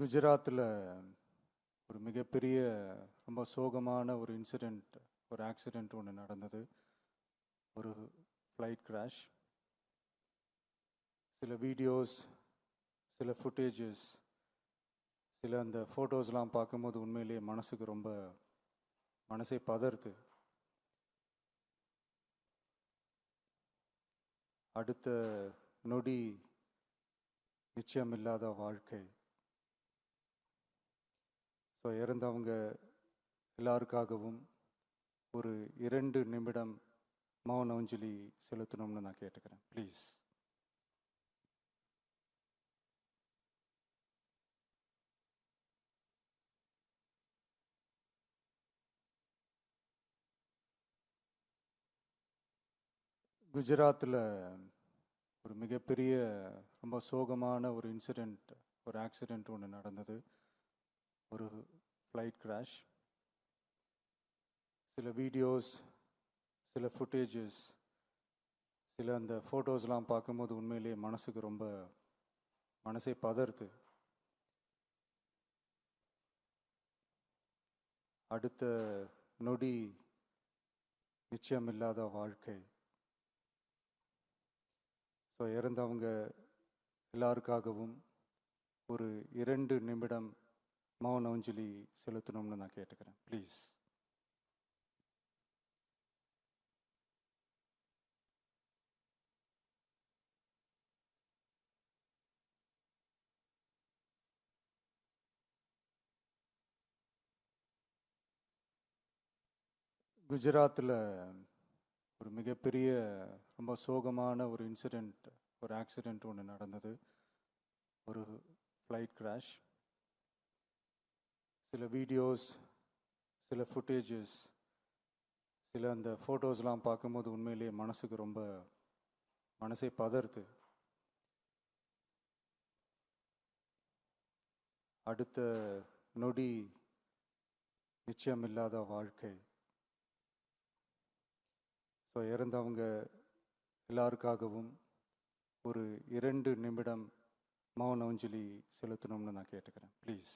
குஜராத்தில் ஒரு மிகப்பெரிய ரொம்ப சோகமான ஒரு இன்சிடெண்ட் ஒரு ஆக்சிடெண்ட் ஒன்று நடந்தது. ஒரு ஃப்ளைட் கிராஷ் சில வீடியோஸ் சில ஃபுட்டேஜஸ் சில அந்த ஃபோட்டோஸ்லாம் பார்க்கும்போது உண்மையிலேயே மனசுக்கு ரொம்ப மனசை பதறுது. அடுத்த நொடி நிச்சயமில்லாத வாழ்க்கை. ஸோ இறந்தவங்க எல்லாருக்காகவும் ஒரு இரண்டு நிமிடம் மௌன அஞ்சலி செலுத்தணும்னு நான் கேட்டுக்கிறேன். ப்ளீஸ் குஜராத்தில் ஒரு மிகப்பெரிய ரொம்ப சோகமான ஒரு இன்சிடெண்ட் ஒரு ஆக்சிடெண்ட் ஒன்று நடந்தது. ஒரு ஃப்ளைட் கிராஷ் சில வீடியோஸ் சில ஃபுட்டேஜஸ் சில அந்த ஃபோட்டோஸ்லாம் பார்க்கும்போது உண்மையிலேயே மனசுக்கு ரொம்ப மனசே பதறுது. அடுத்த நொடி நிச்சயமில்லாத வாழ்க்கை. ஸோ இறந்தவங்க எல்லாருக்காகவும் ஒரு இரண்டு நிமிடம் மௌன அஞ்சலி செலுத்தணும்னு நான் கேட்டுக்கிறேன். ப்ளீஸ் குஜராத்தில் ஒரு மிகப்பெரிய ரொம்ப சோகமான ஒரு இன்சிடெண்ட் ஒரு ஆக்சிடெண்ட் ஒன்று நடந்தது. ஒரு ஃப்ளைட் கிராஷ் சில வீடியோஸ் சில ஃபுட்டேஜஸ் சில அந்த ஃபோட்டோஸ்லாம் பார்க்கும்போது உண்மையிலேயே மனசுக்கு ரொம்ப மனசே பதறுது. அடுத்த நொடி நிச்சயமில்லாத வாழ்க்கை. ஸோ இறந்தவங்க எல்லாருக்காகவும் ஒரு இரண்டு நிமிடம் மௌன அஞ்சலி செலுத்தணும்னு நான் கேட்டுக்கிறேன். ப்ளீஸ்